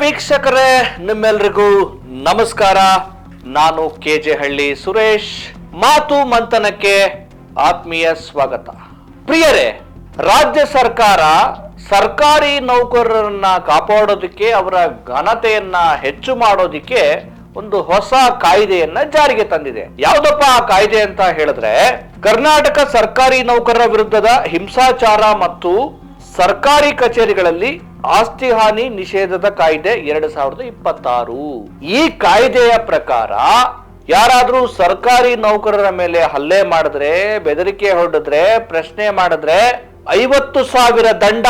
ವೀಕ್ಷಕರೇ, ನಿಮ್ಮೆಲ್ರಿಗೂ ನಮಸ್ಕಾರ. ನಾನು ಕೆ ಜೆ ಹಳ್ಳಿ ಸುರೇಶ್, ಮಾತು ಮಂಥನಕ್ಕೆ ಆತ್ಮೀಯ ಸ್ವಾಗತ. ಪ್ರಿಯರೇ, ರಾಜ್ಯ ಸರ್ಕಾರ ಸರ್ಕಾರಿ ನೌಕರರನ್ನ ಕಾಪಾಡೋದಕ್ಕೆ, ಅವರ ಘನತೆಯನ್ನ ಹೆಚ್ಚು ಮಾಡೋದಕ್ಕೆ ಒಂದು ಹೊಸ ಕಾಯ್ದೆಯನ್ನ ಜಾರಿಗೆ ತಂದಿದೆ. ಯಾವ್ದಪ್ಪ ಆ ಕಾಯ್ದೆ ಅಂತ ಹೇಳಿದ್ರೆ, ಕರ್ನಾಟಕ ಸರ್ಕಾರಿ ನೌಕರರ ವಿರುದ್ಧದ ಹಿಂಸಾಚಾರ ಮತ್ತು ಸರ್ಕಾರಿ ಕಚೇರಿಗಳಲ್ಲಿ ಆಸ್ತಿ ಹಾನಿ ನಿಷೇಧದ ಕಾಯ್ದೆ ಎರಡು ಸಾವಿರದ ಇಪ್ಪತ್ತಾರು. ಈ ಕಾಯ್ದೆಯ ಪ್ರಕಾರ ಯಾರಾದ್ರೂ ಸರ್ಕಾರಿ ನೌಕರರ ಮೇಲೆ ಹಲ್ಲೆ ಮಾಡಿದ್ರೆ, ಬೆದರಿಕೆ ಹೊಡೆದ್ರೆ, ಪ್ರಶ್ನೆ ಮಾಡಿದ್ರೆ ಐವತ್ತು ಸಾವಿರ ದಂಡ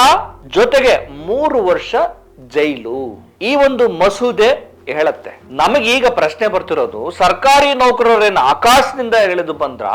ಜೊತೆಗೆ ಮೂರು ವರ್ಷ ಜೈಲು. ಈ ಒಂದು ಮಸೂದೆ ಹೇಳತ್ತೆ. ನಮಗೀಗ ಪ್ರಶ್ನೆ ಬರ್ತಿರೋದು, ಸರ್ಕಾರಿ ನೌಕರರೇನು ಆಕಾಶದಿಂದ ಇಳಿದು ಬಂದ್ರ?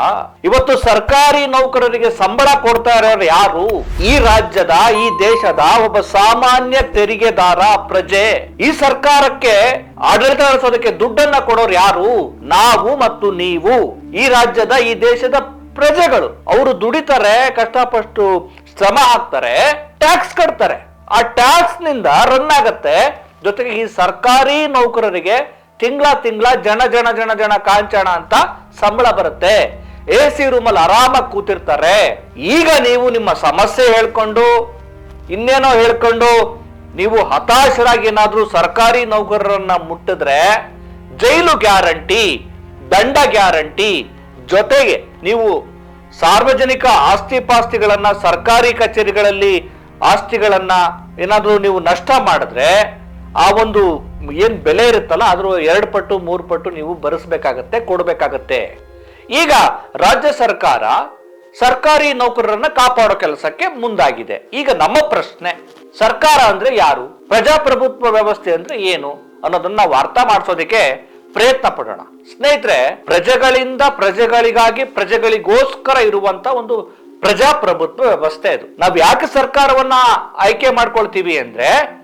ಇವತ್ತು ಸರ್ಕಾರಿ ನೌಕರರಿಗೆ ಸಂಬಳ ಕೊಡ್ತಾ ಇರೋರು ಯಾರು? ಈ ರಾಜ್ಯದ, ಈ ದೇಶದ ಒಬ್ಬ ಸಾಮಾನ್ಯ ತೆರಿಗೆದಾರ ಪ್ರಜೆ. ಈ ಸರ್ಕಾರಕ್ಕೆ ಆಡಳಿತ ನಡೆಸೋದಕ್ಕೆ ದುಡ್ಡನ್ನ ಕೊಡೋರು ಯಾರು? ನಾವು ಮತ್ತು ನೀವು. ಈ ರಾಜ್ಯದ, ಈ ದೇಶದ ಪ್ರಜೆಗಳು. ಅವರು ದುಡಿತಾರೆ, ಕಷ್ಟಪಟ್ಟು ಶ್ರಮ ಹಾಕ್ತಾರೆ, ಟ್ಯಾಕ್ಸ್ ಕಟ್ತಾರೆ. ಆ ಟ್ಯಾಕ್ಸ್ನಿಂದ ರನ್ ಆಗತ್ತೆ. ಜೊತೆಗೆ ಈ ಸರ್ಕಾರಿ ನೌಕರರಿಗೆ ತಿಂಗಳ ತಿಂಗಳ ಜನ ಜನ ಜನ ಜನ ಕಾಂಚಣ ಅಂತ ಸಂಬಳ ಬರುತ್ತೆ. ಎ ಸಿ ರೂಮಲ್ಲಿ ಆರಾಮಾಗಿ ಕೂತಿರ್ತಾರೆ. ಈಗ ನೀವು ನಿಮ್ಮ ಸಮಸ್ಯೆ ಹೇಳ್ಕೊಂಡು, ಇನ್ನೇನೋ ಹೇಳ್ಕೊಂಡು ನೀವು ಹತಾಶರಾಗಿ ಏನಾದ್ರೂ ಸರ್ಕಾರಿ ನೌಕರರನ್ನ ಮುಟ್ಟಿದ್ರೆ ಜೈಲು ಗ್ಯಾರಂಟಿ, ದಂಡ ಗ್ಯಾರಂಟಿ ಜೊತೆಗೆ ನೀವು ಸಾರ್ವಜನಿಕ ಆಸ್ತಿ ಪಾಸ್ತಿಗಳನ್ನ ಸರ್ಕಾರಿ ಕಚೇರಿಗಳಲ್ಲಿ ಆಸ್ತಿಗಳನ್ನ ಏನಾದ್ರೂ ನೀವು ನಷ್ಟ ಮಾಡಿದ್ರೆ ಆ ಒಂದು ಏನ್ ಬೆಲೆ ಇರುತ್ತಲ್ಲ, ಅದ್ರ ಎರಡು ಪಟ್ಟು, ಮೂರು ಪಟ್ಟು ನೀವು ಭರಿಸ್ಬೇಕಾಗತ್ತೆ, ಕೊಡಬೇಕಾಗತ್ತೆ. ಈಗ ರಾಜ್ಯ ಸರ್ಕಾರ ಸರ್ಕಾರಿ ನೌಕರರನ್ನ ಕಾಪಾಡೋ ಕೆಲಸಕ್ಕೆ ಮುಂದಾಗಿದೆ. ಈಗ ನಮ್ಮ ಪ್ರಶ್ನೆ, ಸರ್ಕಾರ ಅಂದ್ರೆ ಯಾರು? ಪ್ರಜಾಪ್ರಭುತ್ವ ವ್ಯವಸ್ಥೆ ಅಂದ್ರೆ ಏನು ಅನ್ನೋದನ್ನ ನಾವು ಅರ್ಥ ಮಾಡಿಸೋದಕ್ಕೆ ಪ್ರಯತ್ನ ಪಡೋಣ. ಸ್ನೇಹಿತರೆ, ಪ್ರಜೆಗಳಿಂದ ಪ್ರಜೆಗಳಿಗಾಗಿ, ಪ್ರಜೆಗಳಿಗೋಸ್ಕರ ಇರುವಂತ ಒಂದು ಪ್ರಜಾಪ್ರಭುತ್ವ ವ್ಯವಸ್ಥೆ ಅದು. ನಾವು ಯಾಕೆ ಸರ್ಕಾರವನ್ನ ಆಯ್ಕೆ ಮಾಡ್ಕೊಳ್ತೀವಿ ಅಂದ್ರೆ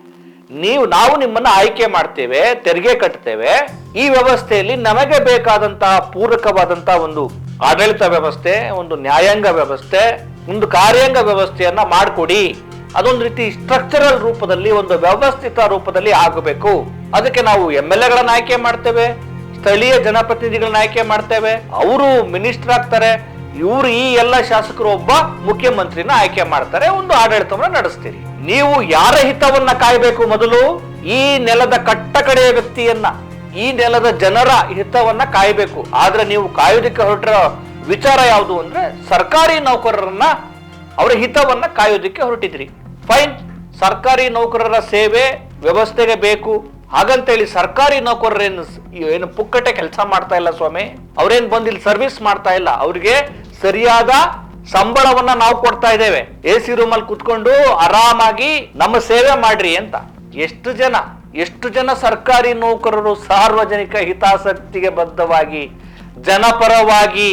ನೀವು, ನಾವು ನಿಮ್ಮನ್ನ ಆಯ್ಕೆ ಮಾಡ್ತೇವೆ, ತೆರಿಗೆ ಕಟ್ತೇವೆ, ಈ ವ್ಯವಸ್ಥೆಯಲ್ಲಿ ನಮಗೆ ಬೇಕಾದಂತಹ ಪೂರಕವಾದಂತಹ ಒಂದು ಆಡಳಿತ ವ್ಯವಸ್ಥೆ, ಒಂದು ನ್ಯಾಯಾಂಗ ವ್ಯವಸ್ಥೆ, ಒಂದು ಕಾರ್ಯಾಂಗ ವ್ಯವಸ್ಥೆಯನ್ನ ಮಾಡಿಕೊಡಿ. ಅದೊಂದು ರೀತಿ ಸ್ಟ್ರಕ್ಚರಲ್ ರೂಪದಲ್ಲಿ, ಒಂದು ವ್ಯವಸ್ಥಿತ ರೂಪದಲ್ಲಿ ಆಗಬೇಕು. ಅದಕ್ಕೆ ನಾವು ಎಂ ಎಲ್ ಎಗಳನ್ನ ಆಯ್ಕೆ ಮಾಡ್ತೇವೆ, ಸ್ಥಳೀಯ ಜನಪ್ರತಿನಿಧಿಗಳನ್ನ ಆಯ್ಕೆ ಮಾಡ್ತೇವೆ. ಅವರು ಮಿನಿಸ್ಟರ್ ಆಗ್ತಾರೆ ಇವರು ಈ ಎಲ್ಲ ಶಾಸಕರು ಒಬ್ಬ ಮುಖ್ಯಮಂತ್ರಿನ ಆಯ್ಕೆ ಮಾಡ್ತಾರೆ, ಒಂದು ಆಡಳಿತವನ್ನ ನಡೆಸ್ತೀರಿ. ನೀವು ಯಾರ ಹಿತವನ್ನ ಕಾಯಬೇಕು ಮೊದಲು? ಈ ನೆಲದ ಕಟ್ಟ ಕಡೆಯ ವ್ಯಕ್ತಿಯನ್ನ, ಈ ನೆಲದ ಜನರ ಹಿತವನ್ನ ಕಾಯಬೇಕು. ಆದ್ರೆ ನೀವು ಕಾಯೋದಕ್ಕೆ ಹೊರಟಿರೋ ವಿಚಾರ ಯಾವುದು ಅಂದ್ರೆ, ಸರ್ಕಾರಿ ನೌಕರರನ್ನ ಅವರ ಹಿತವನ್ನ ಕಾಯೋದಕ್ಕೆ ಹೊರಟಿದ್ರಿ. ಫೈನ್. ಸರ್ಕಾರಿ ನೌಕರರ ಸೇವೆ ವ್ಯವಸ್ಥೆಗೆ ಬೇಕು. ಹಾಗಂತೇಳಿ ಸರ್ಕಾರಿ ನೌಕರರೇನು ಏನು ಪುಕ್ಕಟೆ ಕೆಲಸ ಮಾಡ್ತಾ ಇಲ್ಲ ಸ್ವಾಮಿ. ಅವ್ರೇನು ಬಂದು ಸರ್ವಿಸ್ ಮಾಡ್ತಾ ಇಲ್ಲ. ಅವ್ರಿಗೆ ಸರಿಯಾದ ಸಂಬಳವನ್ನ ನಾವು ಕೊಡ್ತಾ ಇದ್ದೇವೆ. ಎ ಸಿ ರೂಮಲ್ಲಿ ಕುತ್ಕೊಂಡು ಆರಾಮಾಗಿ ನಮ್ಮ ಸೇವೆ ಮಾಡ್ರಿ ಅಂತ. ಎಷ್ಟು ಜನ ಎಷ್ಟು ಜನ ಸರ್ಕಾರಿ ನೌಕರರು ಸಾರ್ವಜನಿಕ ಹಿತಾಸಕ್ತಿಗೆ ಬದ್ಧವಾಗಿ, ಜನಪರವಾಗಿ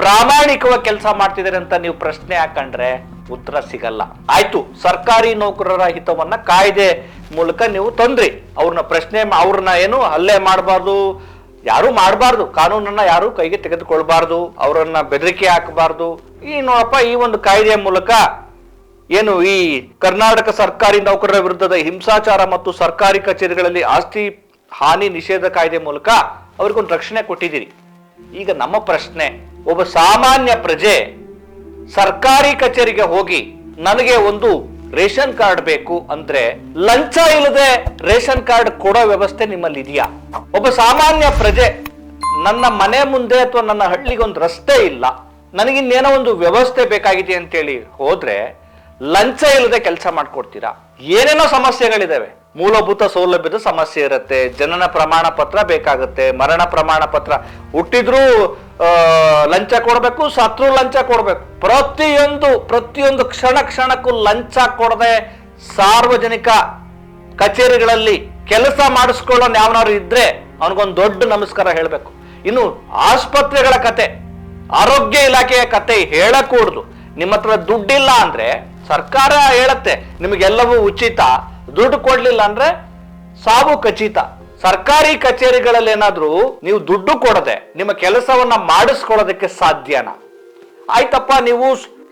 ಪ್ರಾಮಾಣಿಕವಾಗಿ ಕೆಲಸ ಮಾಡ್ತಿದ್ದಾರೆ ಅಂತ ನೀವು ಪ್ರಶ್ನೆ ಹಾಕೊಂಡ್ರೆ ಉತ್ತರ ಸಿಗಲ್ಲ. ಆಯ್ತು, ಸರ್ಕಾರಿ ನೌಕರರ ಹಿತವನ್ನ ಕಾಯ್ದೆ ಮೂಲಕ ನೀವು ತಂದ್ರಿ. ಅವ್ರನ್ನ ಪ್ರಶ್ನೆ ಅವ್ರನ್ನ ಏನು ಹಲ್ಲೆ ಮಾಡಬಾರ್ದು ಯಾರು ಮಾಡಬಾರ್ದು. ಕಾನೂನನ್ನ ಯಾರು ಕೈಗೆ ತೆಗೆದುಕೊಳ್ಬಾರ್ದು. ಅವರನ್ನ ಬೆದರಿಕೆ ಹಾಕಬಾರ್ದು. ಈ ನೋಡಪ್ಪ, ಈ ಒಂದು ಕಾಯ್ದೆಯ ಮೂಲಕ ಏನು ಈ ಕರ್ನಾಟಕ ಸರ್ಕಾರಿ ನೌಕರರ ವಿರುದ್ಧದ ಹಿಂಸಾಚಾರ ಮತ್ತು ಸರ್ಕಾರಿ ಕಚೇರಿಗಳಲ್ಲಿ ಆಸ್ತಿ, ಹಾನಿ ನಿಷೇಧ ಕಾಯ್ದೆ ಮೂಲಕ ಅವ್ರಿಗೊಂದು ರಕ್ಷಣೆ ಕೊಟ್ಟಿದ್ದೀರಿ. ಈಗ ನಮ್ಮ ಪ್ರಶ್ನೆ, ಒಬ್ಬ ಸಾಮಾನ್ಯ ಪ್ರಜೆ ಸರ್ಕಾರಿ ಕಚೇರಿಗೆ ಹೋಗಿ ನನಗೆ ಒಂದು ರೇಷನ್ ಕಾರ್ಡ್ ಬೇಕು ಅಂದ್ರೆ ಲಂಚ ಇಲ್ಲದೆ ರೇಷನ್ ಕಾರ್ಡ್ ಕೊಡೋ ವ್ಯವಸ್ಥೆ ನಿಮ್ಮಲ್ಲಿ ಇದೆಯಾ ಒಬ್ಬ ಸಾಮಾನ್ಯ ಪ್ರಜೆ ನನ್ನ ಮನೆ ಮುಂದೆ ಅಥವಾ ನನ್ನ ಹಳ್ಳಿಗೆ ಒಂದು ರಸ್ತೆ ಇಲ್ಲ. ನನಗಿನ್ನೇನೋ ಒಂದು ವ್ಯವಸ್ಥೆ ಬೇಕಾಗಿದೆ ಅಂತೇಳಿ ಹೋದ್ರೆ ಲಂಚ ಇಲ್ಲದೆ ಕೆಲಸ ಮಾಡ್ಕೊಡ್ತೀರಾ? ಏನೇನೋ ಸಮಸ್ಯೆಗಳಿದಾವೆ. ಮೂಲಭೂತ ಸೌಲಭ್ಯದ ಸಮಸ್ಯೆ ಇರುತ್ತೆ, ಜನನ ಪ್ರಮಾಣ ಪತ್ರ ಬೇಕಾಗುತ್ತೆ, ಮರಣ ಪ್ರಮಾಣ ಪತ್ರ. ಹುಟ್ಟಿದ್ರೂ ಲಂಚ ಕೊಡಬೇಕು, ಶತ್ರು ಲಂಚ ಕೊಡಬೇಕು. ಪ್ರತಿಯೊಂದು ಪ್ರತಿಯೊಂದು ಕ್ಷಣ ಕ್ಷಣಕ್ಕೂ ಲಂಚ ಕೊಡದೆ ಸಾರ್ವಜನಿಕ ಕಚೇರಿಗಳಲ್ಲಿ ಕೆಲಸ ಮಾಡಿಸ್ಕೊಳ್ಳೋ ಯಾವನಾದ್ರು ಇದ್ರೆ ಅವನಿಗೊಂದು ದೊಡ್ಡ ನಮಸ್ಕಾರ ಹೇಳಬೇಕು. ಇನ್ನು ಆಸ್ಪತ್ರೆಗಳ ಕತೆ, ಆರೋಗ್ಯ ಇಲಾಖೆಯ ಕತೆ ಹೇಳಕೂಡ್ದು. ನಿಮ್ಮ ಹತ್ರ ದುಡ್ಡಿಲ್ಲ ಅಂದ್ರೆ ಸರ್ಕಾರ ಹೇಳತ್ತೆ, ನಿಮಗೆಲ್ಲವೂ ಉಚಿತ, ದುಡ್ಡು ಕೊಡ್ಲಿಲ್ಲ ಅಂದ್ರೆ ಸಾವು ಖಚಿತ. ಸರ್ಕಾರಿ ಕಚೇರಿಗಳಲ್ಲಿ ಏನಾದ್ರೂ ನೀವು ದುಡ್ಡು ಕೊಡದೆ ನಿಮ್ಮ ಕೆಲಸವನ್ನ ಮಾಡಿಸ್ಕೊಳ್ಳೋದಕ್ಕೆ ಸಾಧ್ಯನಾ? ಆಯ್ತಪ್ಪ, ನೀವು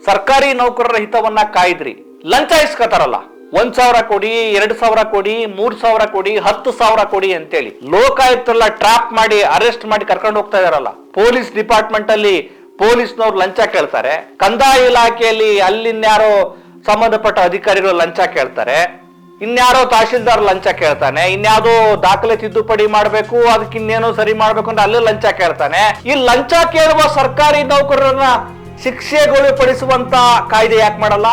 ಸರ್ಕಾರಿ ನೌಕರರ ಹಿತವನ್ನ ಕಾಯ್ದ್ರಿ. ಲಂಚ ಇಸ್ಕೋತಾರಲ್ಲ. ಒಂದ್ ಸಾವಿರ ಕೊಡಿ, ಎರಡ್ ಸಾವಿರ ಕೊಡಿ, ಮೂರ್ ಸಾವಿರ ಕೊಡಿ, ಹತ್ತು ಸಾವಿರ ಕೊಡಿ ಅಂತೇಳಿ. ಲೋಕಾಯುಕ್ತರೆಲ್ಲ ಟ್ರಾಪ್ ಮಾಡಿ, ಅರೆಸ್ಟ್ ಮಾಡಿ ಕರ್ಕೊಂಡು ಹೋಗ್ತಾ ಇದಾರಲ್ಲ. ಪೊಲೀಸ್ ಡಿಪಾರ್ಟ್ಮೆಂಟ್ ಅಲ್ಲಿ ಪೊಲೀಸ್ನವ್ರು ಲಂಚ ಕೇಳ್ತಾರೆ. ಕಂದಾಯ ಇಲಾಖೆಯಲ್ಲಿ ಅಲ್ಲಿನ್ಯಾರೋ ಸಂಬಂಧಪಟ್ಟ ಅಧಿಕಾರಿಗಳು ಲಂಚ ಕೇಳ್ತಾರೆ. ಇನ್ಯಾರೋ ತಹಶೀಲ್ದಾರ್ ಲಂಚ ಕೇಳ್ತಾನೆ ಇನ್ಯಾವುದೋ ದಾಖಲೆ ತಿದ್ದುಪಡಿ ಮಾಡಬೇಕು, ಅದಕ್ಕೆ ಇನ್ನೇನೋ ಸರಿ ಮಾಡ್ಬೇಕು ಅಂತ ಅಲ್ಲೂ ಲಂಚ ಕೇಳ್ತಾನೆ. ಈ ಲಂಚ ಕೇಳುವ ಸರ್ಕಾರಿ ನೌಕರರನ್ನ ಶಿಕ್ಷೆಗೊಳಪಡಿಸುವಂತ ಕಾಯ್ದೆ ಯಾಕೆ ಮಾಡಲ್ಲ?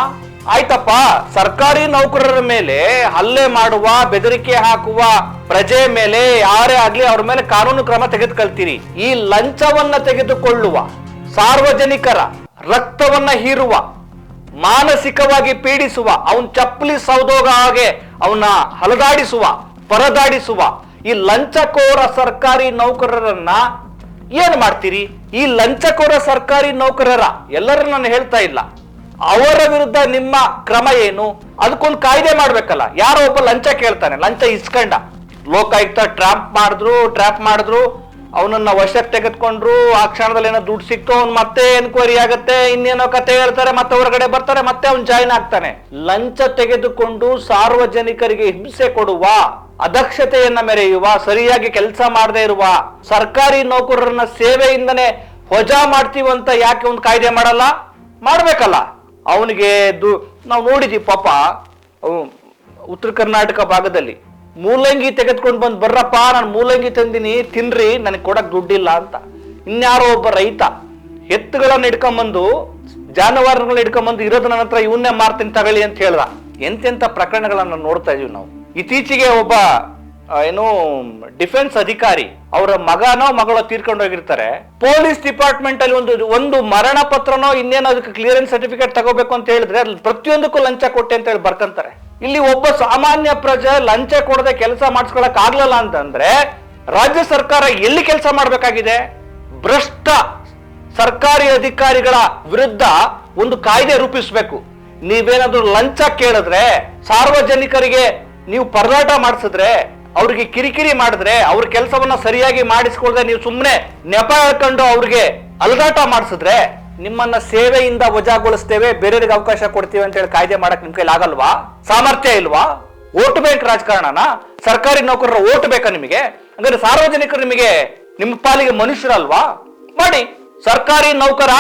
ಆಯ್ತಪ್ಪ, ಸರ್ಕಾರಿ ನೌಕರರ ಮೇಲೆ ಹಲ್ಲೆ ಮಾಡುವ, ಬೆದರಿಕೆ ಹಾಕುವ ಪ್ರಜೆ ಮೇಲೆ ಯಾರೇ ಆಗ್ಲಿ ಅವ್ರ ಮೇಲೆ ಕಾನೂನು ಕ್ರಮ ತೆಗೆದುಕೊಳ್ತೀರಿ. ಈ ಲಂಚವನ್ನ ತೆಗೆದುಕೊಳ್ಳುವ ಸಾರ್ವಜನಿಕರ ರಕ್ತವನ್ನ ಹೀರುವ ಮಾನಸಿಕವಾಗಿ ಪೀಡಿಸುವ, ಅವನ್ ಚಪ್ಪಲಿ ಸೌದೋಗ ಹಾಗೆ ಅವನ ಹಲದಾಡಿಸುವ, ಪರದಾಡಿಸುವ ಈ ಲಂಚಕೋರ ಸರ್ಕಾರಿ ನೌಕರರನ್ನ ಏನ್ ಮಾಡ್ತೀರಿ? ಈ ಲಂಚಕೋರ ಸರ್ಕಾರಿ ನೌಕರರ ಎಲ್ಲರೂ ನಾನು ಹೇಳ್ತಾ ಇಲ್ಲ. ಅವರ ವಿರುದ್ಧ ನಿಮ್ಮ ಕ್ರಮ ಏನು? ಅದಕ್ಕೊಂದು ಕಾಯ್ದೆ ಮಾಡ್ಬೇಕಲ್ಲ. ಯಾರೋ ಒಬ್ಬ ಲಂಚ ಕೇಳ್ತಾನೆ, ಲಂಚ ಇಸ್ಕಂಡ. ಲೋಕಾಯುಕ್ತ ಟ್ರಾಪ್ ಮಾಡಿದ್ರು ಟ್ರಾಪ್ ಮಾಡಿದ್ರು ಅವನನ್ನ ವಶಕ್ಕೆ ತೆಗೆದುಕೊಂಡ್ರು, ಆ ಕ್ಷಣದಲ್ಲಿ ಏನೋ ದುಡ್ಡು ಸಿಕ್ತು, ಅವ್ನು ಮತ್ತೆ ಎನ್ಕ್ವೈರಿ ಆಗುತ್ತೆ, ಇನ್ನೇನೋ ಕತೆ ಹೇಳ್ತಾರೆ, ಮತ್ತೆ ಹೊರಗಡೆ ಬರ್ತಾರೆ, ಮತ್ತೆ ಅವ್ನು ಜಾಯ್ನ್ ಆಗ್ತಾನೆ. ಲಂಚ ತೆಗೆದುಕೊಂಡು ಸಾರ್ವಜನಿಕರಿಗೆ ಹಿಂಸೆ ಕೊಡುವ, ಅದಕ್ಷತೆಯನ್ನ ಮೆರೆಯುವ, ಸರಿಯಾಗಿ ಕೆಲಸ ಮಾಡದೇ ಇರುವ, ಸರ್ಕಾರಿ ನೌಕರರನ್ನ ಸೇವೆಯಿಂದನೇ ವಜಾ ಮಾಡ್ತೀವಂತ ಯಾಕೆ ಒಂದು ಕಾಯ್ದೆ ಮಾಡಲ್ಲ? ಮಾಡ್ಬೇಕಲ್ಲ. ಅವನಿಗೆ ದು ನಾವು ನೋಡಿದೀವಿ ಪಾಪ ಉತ್ತರ ಕರ್ನಾಟಕ ಭಾಗದಲ್ಲಿ. ಮೂಲಂಗಿ ತೆಗೆದುಕೊಂಡು ಬಂದು ಬರ್ರಪ್ಪ, ನಾನು ಮೂಲಂಗಿ ತಂದಿನಿ, ತಿನ್ರಿ, ನನಗೆ ಕೊಡಕ್ ದುಡ್ಡಿಲ್ಲ ಅಂತ. ಇನ್ಯಾರೋ ಒಬ್ಬ ರೈತ ಎತ್ತುಗಳನ್ನ ಹಿಡ್ಕೊಂಬಂದು, ಜಾನುವಾರುಗಳನ್ನ ಹಿಡ್ಕೊಂಬಂದು ಇರೋದು ನನ್ನ ಹತ್ರ, ಇವನ್ನೇ ಮಾರ್ತೀನಿ ತಗೊಳ್ಳಿ ಅಂತ ಹೇಳ್ದ. ಎಂತೆಂತ ಪ್ರಕರಣಗಳನ್ನ ನೋಡ್ತಾ ಇದೀವಿ ನಾವು. ಇತ್ತೀಚೆಗೆ ಒಬ್ಬ ಏನು, ಡಿಫೆನ್ಸ್ ಅಧಿಕಾರಿ ಅವರ ಮಗನೋ ಮಗಳೋ ತೀರ್ಕೊಂಡು ಹೋಗಿರ್ತಾರೆ. ಪೊಲೀಸ್ ಡಿಪಾರ್ಟ್ಮೆಂಟ್ ಅಲ್ಲಿ ಒಂದು ಒಂದು ಮರಣ ಪತ್ರನೋ ಇನ್ನೇನೋ ಅದಕ್ಕೆ ಕ್ಲಿಯರೆನ್ಸ್ ಸರ್ಟಿಫಿಕೇಟ್ ತಗೋಬೇಕು ಅಂತ ಹೇಳಿದ್ರೆ ಪ್ರತಿಯೊಂದಕ್ಕೂ ಲಂಚ ಕೊಟ್ಟೆ ಅಂತ ಹೇಳಿ ಬರ್ಕಂತಾರೆ. ಇಲ್ಲಿ ಒಬ್ಬ ಸಾಮಾನ್ಯ ಪ್ರಜೆ ಲಂಚ ಕೊಡದೆ ಕೆಲಸ ಮಾಡಿಸ್ಕೊಳಕ್ ಆಗ್ಲಲ್ಲ ಅಂತಂದ್ರೆ ರಾಜ್ಯ ಸರ್ಕಾರ ಎಲ್ಲಿ ಕೆಲಸ ಮಾಡಬೇಕಾಗಿದೆ? ಭ್ರಷ್ಟ ಸರ್ಕಾರಿ ಅಧಿಕಾರಿಗಳ ವಿರುದ್ಧ ಒಂದು ಕಾಯ್ದೆ ರೂಪಿಸಬೇಕು. ನೀವೇನಾದ್ರೂ ಲಂಚ ಕೇಳಿದ್ರೆ ಸಾರ್ವಜನಿಕರಿಗೆ ನೀವು ಪರದಾಟ ಮಾಡಿಸಿದ್ರೆ, ಅವ್ರಿಗೆ ಕಿರಿಕಿರಿ ಮಾಡಿದ್ರೆ, ಅವ್ರ ಕೆಲಸವನ್ನ ಸರಿಯಾಗಿ ಮಾಡಿಸ್ಕೊಳ್ದೆ ನೀವು ಸುಮ್ಮನೆ ನೆಪ ಹೇಳ್ಕೊಂಡು ಅವ್ರಿಗೆ ಅಲದಾಟ ಮಾಡಿಸಿದ್ರೆ ನಿಮ್ಮನ್ನ ಸೇವೆಯಿಂದ ವಜಾಗೊಳಿಸ್ತೇವೆ, ಬೇರೆಯವರಿಗೆ ಅವಕಾಶ ಕೊಡ್ತೀವಿ ಅಂತ ಹೇಳಿ ಕಾಯ್ದೆ ಮಾಡಕ್ ನಿಮ್ ಕೈಲಿ ಆಗಲ್ವಾ? ಸಾಮರ್ಥ್ಯ ಇಲ್ವಾ? ಓಟ್ ಬ್ಯಾಂಕ್ ರಾಜಕಾರಣನ? ಸರ್ಕಾರಿ ನೌಕರರ ಓಟ್ ಬೇಕಾ ನಿಮಗೆ? ಅಂದ್ರೆ ಸಾರ್ವಜನಿಕರು ನಿಮಗೆ ನಿಮ್ಮ ಪಾಲಿಗೆ ಮನುಷ್ಯರಲ್ವಾ? ಮಾಡಿ. ಸರ್ಕಾರಿ ನೌಕರ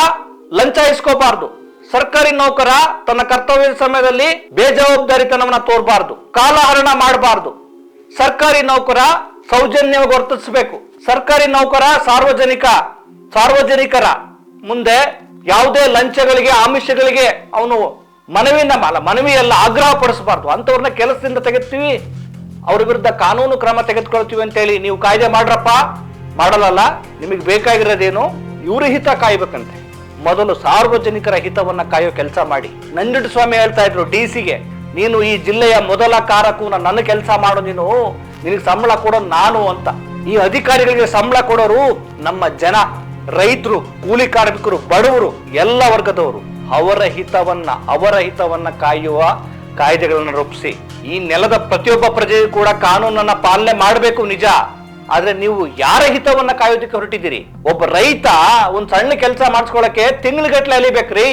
ಲಂಚ ಇಸ್ಕೋಬಾರ್ದು. ಸರ್ಕಾರಿ ನೌಕರ ತನ್ನ ಕರ್ತವ್ಯದ ಸಮಯದಲ್ಲಿ ಬೇಜವಾಬ್ದಾರಿತನವನ್ನ ತೋರ್ಬಾರ್ದು. ಕಾಲಹರಣ ಮಾಡಬಾರ್ದು. ಸರ್ಕಾರಿ ನೌಕರ ಸೌಜನ್ಯವಾಗಿ ವರ್ತಿಸಬೇಕು ಸರ್ಕಾರಿ ನೌಕರ ಸಾರ್ವಜನಿಕ, ಸಾರ್ವಜನಿಕರ ಮುಂದೆ ಯಾವುದೇ ಲಂಚಗಳಿಗೆ, ಆಮಿಷಗಳಿಗೆ ಅವನು ಮನವಿನ ಎಲ್ಲ ಆಗ್ರಹ ಪಡಿಸಬಾರ್ದು ಅಂಥವ್ರನ್ನ ಕೆಲಸದಿಂದ ತೆಗೆತೀವಿ ಅವ್ರ ವಿರುದ್ಧ ಕಾನೂನು ಕ್ರಮ ತೆಗೆದುಕೊಳ್ತೀವಿ ಅಂತೇಳಿ ನೀವು ಕಾಯ್ದೆ ಮಾಡ್ರಪ್ಪ. ಮಾಡಲ್ಲ ನಿಮಗೆ ಬೇಕಾಗಿರೋದೇನು? ಇವ್ರ ಹಿತ ಕಾಯ್ಬೇಕಂತೆ. ಮೊದಲು ಸಾರ್ವಜನಿಕರ ಹಿತವನ್ನ ಕಾಯೋ ಕೆಲಸ ಮಾಡಿ. ನಂಜುಂಡ ಸ್ವಾಮಿ ಹೇಳ್ತಾ ಇದ್ರು ಡಿ ಸಿಗೆ, ನೀನು ಈ ಜಿಲ್ಲೆಯ ಮೊದಲ ಕಾರಕು ನನ್ನ ಕೆಲಸ ಮಾಡು ನೀನು. ನಿನಗೆ ಸಂಬಳ ಕೊಡೋದು ನಾನು ಅಂತ. ಈ ಅಧಿಕಾರಿಗಳಿಗೆ ಸಂಬಳ ಕೊಡೋರು ನಮ್ಮ ಜನ. ರೈತರು, ಕೂಲಿ ಕಾರ್ಮಿಕರು, ಬಡವರು, ಎಲ್ಲ ವರ್ಗದವರು ಅವರ ಹಿತವನ್ನ ಅವರ ಹಿತವನ್ನ ಕಾಯುವ ಕಾಯ್ದೆಗಳನ್ನು ರೂಪಿಸಿ. ಈ ನೆಲದ ಪ್ರತಿಯೊಬ್ಬ ಪ್ರಜೆಯೂ ಕೂಡ ಕಾನೂನನ್ನ ಪಾಲನೆ ಮಾಡಬೇಕು ನಿಜ. ಆದ್ರೆ ನೀವು ಯಾರ ಹಿತವನ್ನ ಕಾಯೋದಕ್ಕೆ ಹೊರಟಿದ್ದೀರಿ? ಒಬ್ಬ ರೈತ ಒಂದ್ ಸಣ್ಣ ಕೆಲಸ ಮಾಡಿಸ್ಕೊಳಕ್ಕೆ ತಿಂಗ್ಳುಗಟ್ಲೆ ಅಲಿಬೇಕ್ರಿ.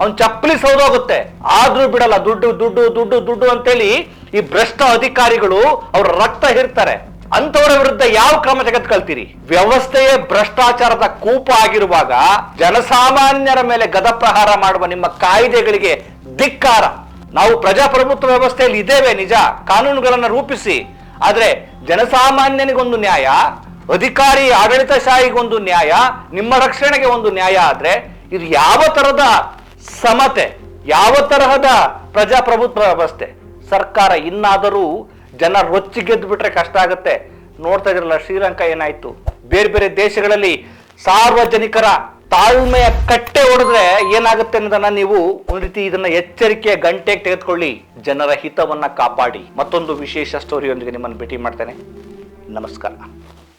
ಅವ್ನ್ ಚಪ್ಪಲಿ ಸೌದೋಗುತ್ತೆ. ಆದ್ರೂ ಬಿಡಲ್ಲ, ದುಡ್ಡು ದುಡ್ಡು ದುಡ್ಡು ದುಡ್ಡು ಅಂತೇಳಿ ಈ ಭ್ರಷ್ಟ ಅಧಿಕಾರಿಗಳು ಅವ್ರ ರಕ್ತ ಹಿರ್ತಾರೆ. ಅಂತವರ ವಿರುದ್ಧ ಯಾವ ಕ್ರಮ ತೆಗೆದುಕೊಳ್ತೀರಿ? ವ್ಯವಸ್ಥೆಯೇ ಭ್ರಷ್ಟಾಚಾರದ ಕೂಪ ಆಗಿರುವಾಗ ಜನಸಾಮಾನ್ಯರ ಮೇಲೆ ಗದಪ್ರಹಾರ ಮಾಡುವ ನಿಮ್ಮ ಕಾಯ್ದೆಗಳಿಗೆ ಧಿಕ್ಕಾರ. ನಾವು ಪ್ರಜಾಪ್ರಭುತ್ವ ವ್ಯವಸ್ಥೆಯಲ್ಲಿ ಇದ್ದೇವೆ, ನಿಜ. ಕಾನೂನುಗಳನ್ನು ರೂಪಿಸಿ. ಆದ್ರೆ ಜನಸಾಮಾನ್ಯನಿಗೊಂದು ನ್ಯಾಯ, ಅಧಿಕಾರಿ ಆಡಳಿತಶಾಹಿಗೊಂದು ನ್ಯಾಯ, ನಿಮ್ಮ ರಕ್ಷಣೆಗೆ ಒಂದು ನ್ಯಾಯ ಆದ್ರೆ ಇದು ಯಾವ ತರದ ಸಮತೆ, ಯಾವ ತರಹದ ಪ್ರಜಾಪ್ರಭುತ್ವ ವ್ಯವಸ್ಥೆ? ಸರ್ಕಾರ ಇನ್ನಾದರೂ ಜನ ರೊಚ್ಚಿಗೆದ್ದು ಬಿಟ್ರೆ ಕಷ್ಟ ಆಗುತ್ತೆ. ನೋಡ್ತಾ ಇದ್ರಲ್ಲ, ಶ್ರೀಲಂಕಾ ಏನಾಯ್ತು? ಬೇರೆ ಬೇರೆ ದೇಶಗಳಲ್ಲಿ ಸಾರ್ವಜನಿಕರ ತಾಳ್ಮೆಯ ಕಟ್ಟೆ ಹೊಡೆದ್ರೆ ಏನಾಗುತ್ತೆ ಅನ್ನೋದನ್ನ ನೀವು ಒಂದ್ ರೀತಿ ಇದನ್ನ ಎಚ್ಚರಿಕೆಯ ಗಂಟೆಗೆ ತೆಗೆದುಕೊಳ್ಳಿ. ಜನರ ಹಿತವನ್ನ ಕಾಪಾಡಿ. ಮತ್ತೊಂದು ವಿಶೇಷ ಸ್ಟೋರಿಯೊಂದಿಗೆ ನಿಮ್ಮನ್ನು ಭೇಟಿ ಮಾಡ್ತೇನೆ. ನಮಸ್ಕಾರ.